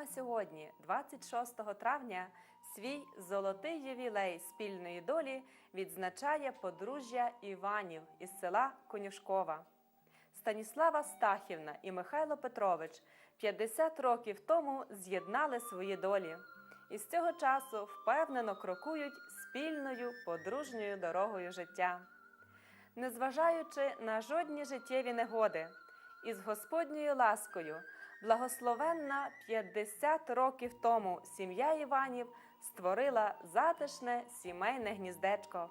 Саме сьогодні, 26 травня, свій золотий ювілей спільної долі відзначає подружжя Іванів із села Конюшкова. Станіслава Стахівна і Михайло Петрович 50 років тому з'єднали свої долі і з цього часу впевнено крокують спільною подружньою дорогою життя. Незважаючи на жодні життєві негоди, із Господньою ласкою, благословенна 50 років тому сім'я Іванів створила затишне сімейне гніздечко.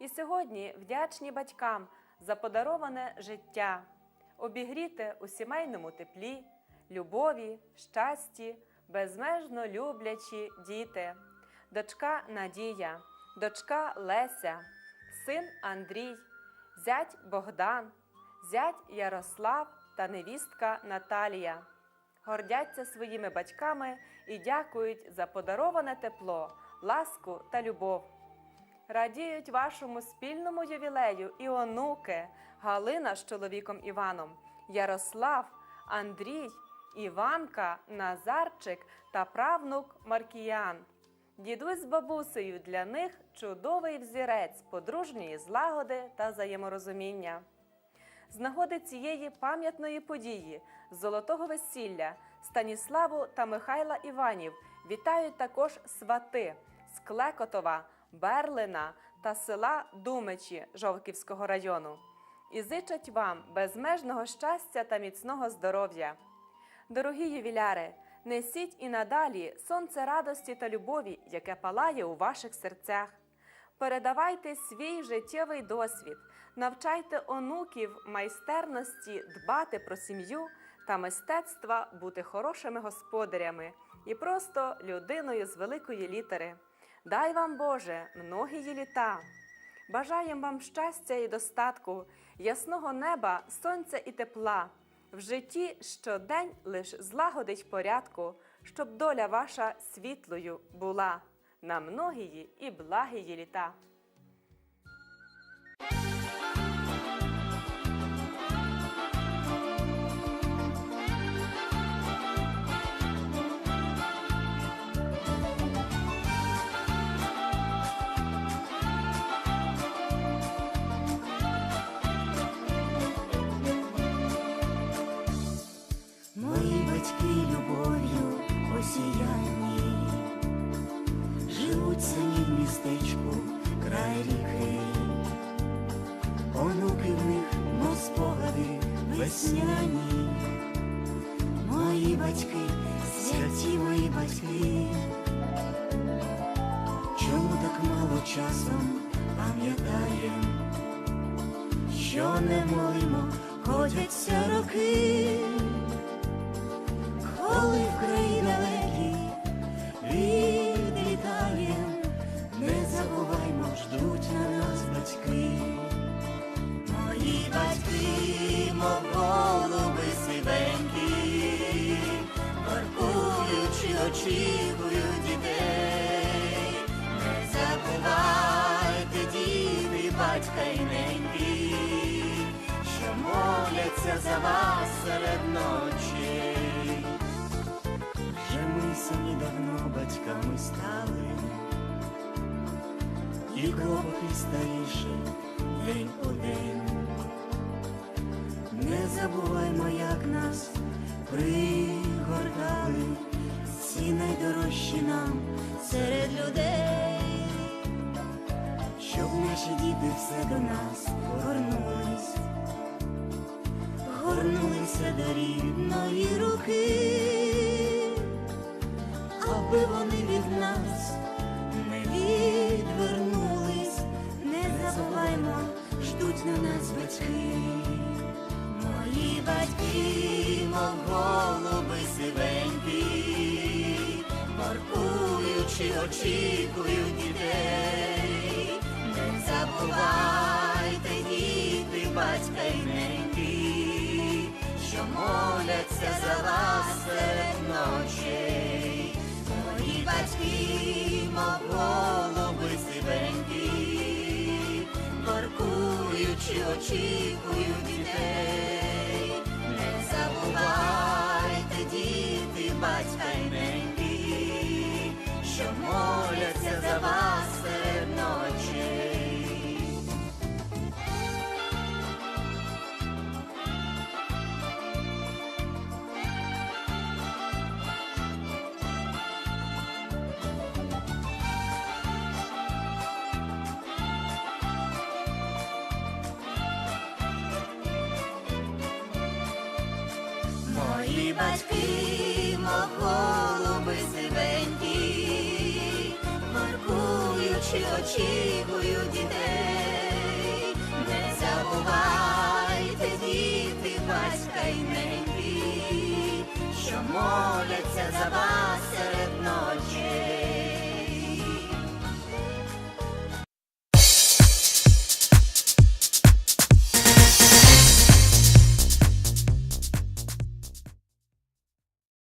І сьогодні вдячні батькам за подароване життя, обігріте у сімейному теплі, любові, щасті, безмежно люблячі діти, дочка Надія, дочка Леся, син Андрій, зять Богдан, зять Ярослав та невістка Наталія. Гордяться своїми батьками і дякують за подароване тепло, ласку та любов. Радіють вашому спільному ювілею і онуки Галина з чоловіком Іваном, Ярослав, Андрій, Іванка, Назарчик та правнук Маркіян. Дідусь з бабусею для них чудовий взірець подружньої злагоди та взаєморозуміння. З нагоди цієї пам'ятної події золотого весілля Станіславу та Михайла Іванів вітають також свати з Клекотова, Берлина та села Думичі Жовківського району і зичать вам безмежного щастя та міцного здоров'я. Дорогі ювіляри, несіть і надалі сонце радості та любові, яке палає у ваших серцях. Передавайте свій життєвий досвід, навчайте онуків майстерності дбати про сім'ю та мистецтва бути хорошими господарями і просто людиною з великої літери. Дай вам Боже многії літа! Бажаємо вам щастя і достатку, ясного неба, сонця і тепла. В житті щодень лиш злагодить порядку, щоб доля ваша світлою була на многії і благії літа. Батьки любов'ю осіяні, живуть самі в містечку край ріки, онуки в них, спогади весняні, мої батьки, святі мої батьки, чому так мало часом пам'ятаєм, що не молимо, ходяться роки коли в краї далекі відлітаєм, не забуваймо, ждуть на нас батьки. Мої батьки, мов голуби сивенькі, паркуючи, очікують дітей, не забувайте, діти, батька й неньки, що моляться за вас Ми давно батьками стали, і клопоти старіші день у день. Не забуваймо, як нас пригортали, ці найдорожчі нам серед людей, щоб наші діти все до нас повернулись. Горнулися до рідної руки, аби вони від нас не відвернулись, не забуваймо, ждуть на нас батьки, мої батьки, мов голуби сивенькі, паркуючи, очікують дітей, не забувайте, діти, батька й неньки, що моляться за вас серед ночей. Мої батьки, мов сивенькі, паркуючи, очікую дітей, не забувайте, діти, батька і батьки, мов голуби сивенькі, маркуючи, очікують